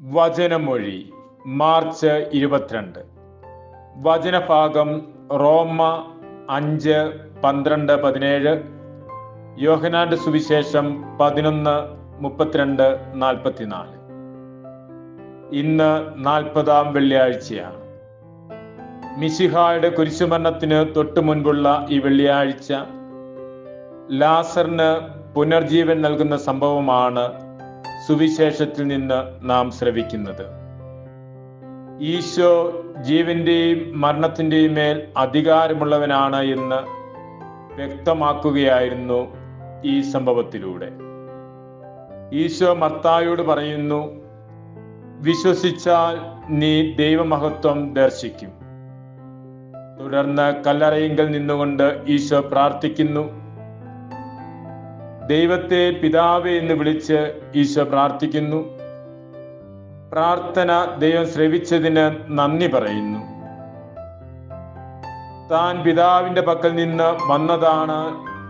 വചനമൊഴി March ഇരുപത്തിരണ്ട്. വചനഭാഗം റോമ അഞ്ച് പന്ത്രണ്ട് പതിനേഴ്. യോഹനാന്റെ സുവിശേഷം പതിനൊന്ന് മുപ്പത്തിരണ്ട് നാൽപ്പത്തിനാല്. ഇന്ന് നാൽപ്പതാം വെള്ളിയാഴ്ചയാണ്. മിശിഹായുടെ കുരിശുമരണത്തിന് തൊട്ടു മുൻപുള്ള ഈ വെള്ളിയാഴ്ച ലാസറിന് പുനർജീവൻ നൽകുന്ന സംഭവമാണ് സുവിശേഷത്തിൽ നിന്ന് നാം ശ്രവിക്കുന്നത്. ഈശോ ജീവന്റെയും മരണത്തിന്റെയും മേൽ അധികാരമുള്ളവനാണ് എന്ന് വ്യക്തമാക്കുകയായിരുന്നു ഈ സംഭവത്തിലൂടെ. ഈശോ മർത്തായോട് പറയുന്നു വിശ്വസിച്ചാൽ നീ ദൈവമഹത്വം ദർശിക്കും. തുടർന്ന് കല്ലറയിങ്കൽ നിന്നുകൊണ്ട് ഈശോ പ്രാർത്ഥിക്കുന്നു. ദൈവത്തെ പിതാവേ എന്ന് വിളിച്ച് ഈശോ പ്രാർത്ഥിക്കുന്നു. പ്രാർത്ഥന ദൈവം ശ്രവിച്ചതിന് നന്ദി പറയുന്നു. താൻ പിതാവിന്റെ പക്കൽ നിന്ന് വന്നതാണ്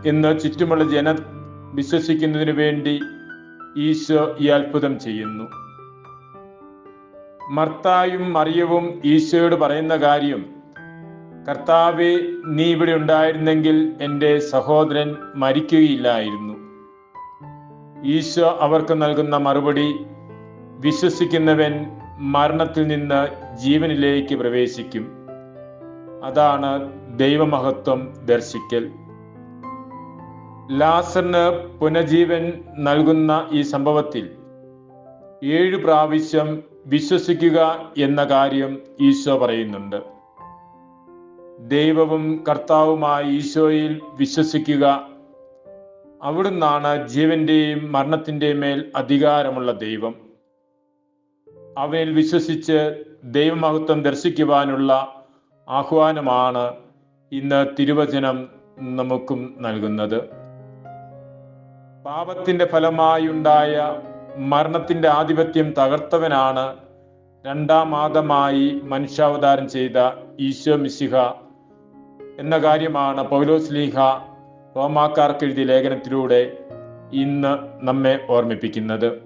എന്ന് ചുറ്റുമുള്ള ജന വിശ്വസിക്കുന്നതിന് വേണ്ടി ഈശോ ഈ അത്ഭുതം ചെയ്യുന്നു. മർത്തായും മറിയവും ഈശോയോട് പറയുന്ന കാര്യം കർത്താവെ നീ ഇവിടെ ഉണ്ടായിരുന്നെങ്കിൽ എന്റെ സഹോദരൻ മരിക്കുകയില്ലായിരുന്നു. ഈശോ അവർക്ക് നൽകുന്ന മറുപടി വിശ്വസിക്കുന്നവൻ മരണത്തിൽ നിന്ന് ജീവനിലേക്ക് പ്രവേശിക്കും. അതാണ് ദൈവമഹത്വം ദർശിക്കൽ. ലാസറിന് പുനജീവൻ നൽകുന്ന ഈ സംഭവത്തിൽ ഏഴു പ്രാവശ്യം വിശ്വസിക്കുക എന്ന കാര്യം ഈശോ പറയുന്നുണ്ട്. ദൈവവും കർത്താവുമായ ഈശോയിൽ വിശ്വസിക്കുക അവിടുന്നാണ് ജീവന്റെയും മരണത്തിന്റെയും മേൽ അധികാരമുള്ള ദൈവം. അവനിൽ വിശ്വസിച്ച് ദൈവമഹത്വം ദർശിക്കുവാനുള്ള ആഹ്വാനമാണ് ഇന്ന് തിരുവചനം നമുക്കും നൽകുന്നത്. പാപത്തിന്റെ ഫലമായുണ്ടായ മരണത്തിന്റെ ആധിപത്യം തകർത്തവനാണ് രണ്ടാം മാതമായി മനുഷ്യാവതാരം ചെയ്ത ഈശോ മിശിഹ. എന്ന കാര്യമാണ് പൗലോസ്ലീഹ റോമാക്കാർക്ക് എഴുതിയ ലേഖനത്തിലൂടെ ഇന്ന് നമ്മെ ഓർമ്മിപ്പിക്കുന്നത്.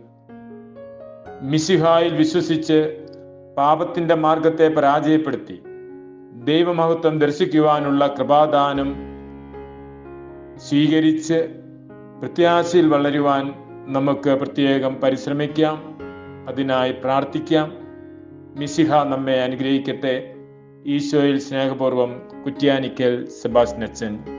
മിസിഹായിൽ വിശ്വസിച്ച് പാപത്തിന്റെ മാർഗത്തെ പരാജയപ്പെടുത്തി ദൈവമഹത്വം ദർശിക്കുവാനുള്ള കൃപാദാനം സ്വീകരിച്ച് പ്രത്യാശയിൽ വളരുവാൻ നമുക്ക് പ്രത്യേകം പരിശ്രമിക്കാം. അതിനായി പ്രാർത്ഥിക്കാം. മിസിഹ നമ്മെ അനുഗ്രഹിക്കട്ടെ. ഈശോയിൽ സ്നേഹപൂർവം കുറ്റ്യാനിക്കൽ സെബാസ്നച്ചൻ